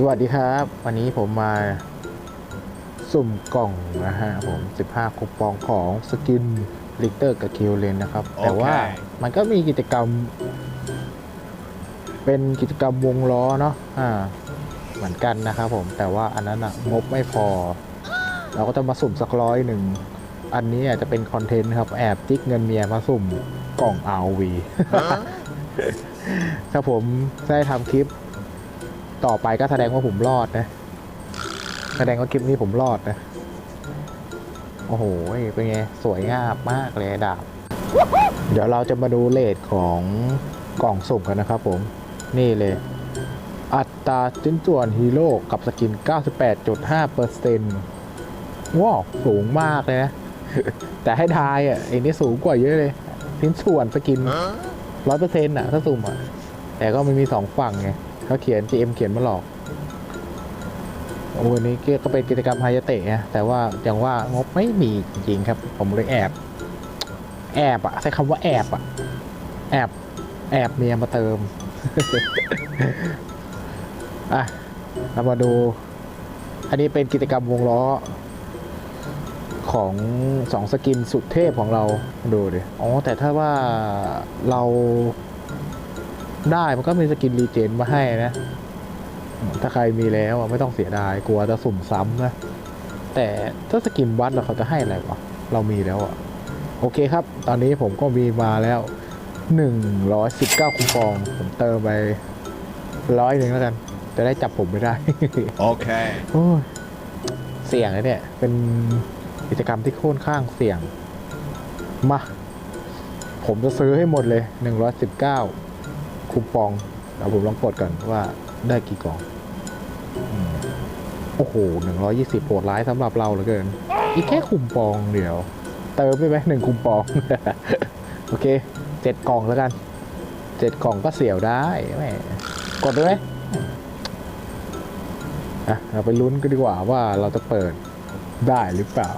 สวัสดีครับ วันนี้ผมมาสุ่มกล่องนะฮะผม 15 คูปองของสกินลิเตอร์กับคิวเลนนะครับ แต่ว่ามันก็มีกิจกรรม เป็นกิจกรรมวงล้อเนาะอ่าเหมือนกันนะครับผมแต่ว่าอันนั้นอะงบไม่พอ เราก็จะมาสุ่มสักร้อยหนึ่ง อันนี้อาจจะเป็นคอนเทนต์ครับ แอบจิกเงินเมียมาสุ่มกล่อง RV ถ้าผมได้ทำคลิป ต่อไปก็แสดงว่าผมรอดนะ แสดงว่าคลิปนี้ผมรอดนะ โอ้โห เป็นไง สวยงามมากเลยดาบ เดี๋ยวเราจะมาดูเลทของกล่องสุ่มกันนะครับผม นี่เลย อัตราชิ้นส่วนฮีโร่กับสกิน 98.5%ว้าว สูงมากเลยนะ แต่ให้ทายอะไอ้นี่สูงกว่าเยอะเลยชิ้นส่วนสกินร้อยเปอร์เซ็นต์อะ ถ้าสุ่มอะ แต่ก็ไม่มีสองฝั่งไง เขาเขียน GM เขียนมาหลอกโอ้วันนี้ก็เป็นกิจกรรมไฮยเตะนะแต่ว่าอย่างว่างบไม่มีจริงๆครับ ผมเลยแอบ แอบอะใช้คำว่าแอบอะแอบ แอบเมียมาเติม อะ เรามาดู อันนี้เป็นกิจกรรมวงล้อ ของสองสกินสุดเทพของเราดูดิ อ๋อ แต่ถ้าว่าเรา ได้มันก็มีสกินรีเจนมาให้นะ ถ้าใครมีแล้วอะไม่ต้องเสียดายกลัวจะสุ่มซ้ำนะ แต่ถ้าสกินวัดเราเขาจะให้อะไรวะเรามีแล้วอะโอเคครับ ตอนนี้ผมก็มีมาแล้ว 119คูปอง ผมเติมไปร้อยหนึ่งแล้วกัน จะได้จับผมไม่ได้ Okay. โอ้ยเสี่ยงเลยเนี่ย เป็นกิจกรรมที่โค่อนข้างเสี่ยง มา ผมจะซื้อให้หมดเลย 119 คูปองเดี๋ยวผมลองกดก่อนว่าได้กี่กล่องอืมโอ้โห120โหดร้ายสำหรับเราเหลือเกิน อีกแค่คูปองเดียว เติมได้ไหมหนึ่งคูปอง โอเคเจ็ดกล่องแล้วกันเจ็ดกล่องก็เสียวได้แหมกดเลยไหมอะเราไปลุ้นกันดีกว่าว่าเราจะเปิดได้หรือเปล่า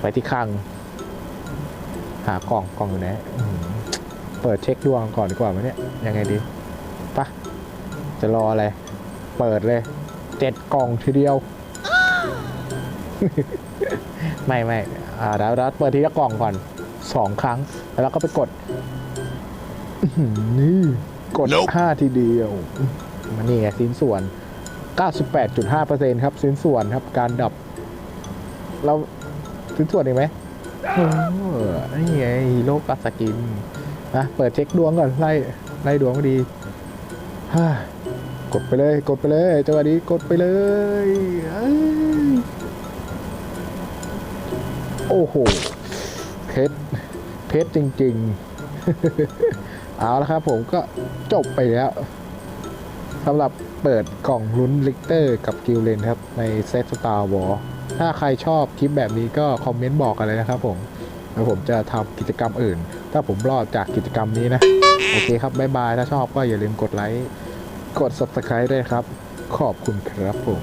ไปที่ข้างหากล่องกล่องอยู่ไหน เปิดเช็คดวงก่อนดีกว่าไหมเนี่ยยังไงดีปะจะรออะไร เปิดเลยเจ็ดกล่องทีเดียว ไม่ไม่อ่าเดี๋ยวเราเปิดทีละกล่องก่อนสองครั้ง แล้วเราก็ไปกดอื้อหือนี่กด Nope ห้าทีเดียวมันนี่ไงสิ้นส่วน 98.5%ครับสิ้นส่วนครับ การดับ เราสิ้นส่วนเองไหมเออนี่ไงฮีโร่กัสกิน นะเปิดเช็คดวงก่อนไล่ไล่ดวงมาดีกดไปเลย กดไปเลยจังหวะนี้กดไปเลยโอ้โหเพชรเพชรจริง ๆ เอาละครับผมก็จบไปแล้วสำหรับเปิดกล่องลุ้นลิกเตอร์กับกิลเลนครับ ในเซตสตาร์วอถ้าใครชอบคลิปแบบนี้ก็คอมเมนต์บอกกันเลยนะครับผม แล้วผมจะทำกิจกรรมอื่น ถ้าผมรอดจากกิจกรรมนี้นะ โอเคครับ บ๊ายบาย ถ้าชอบก็อย่าลืมกดไลค์ กด subscribe ด้วยครับ ขอบคุณครับผม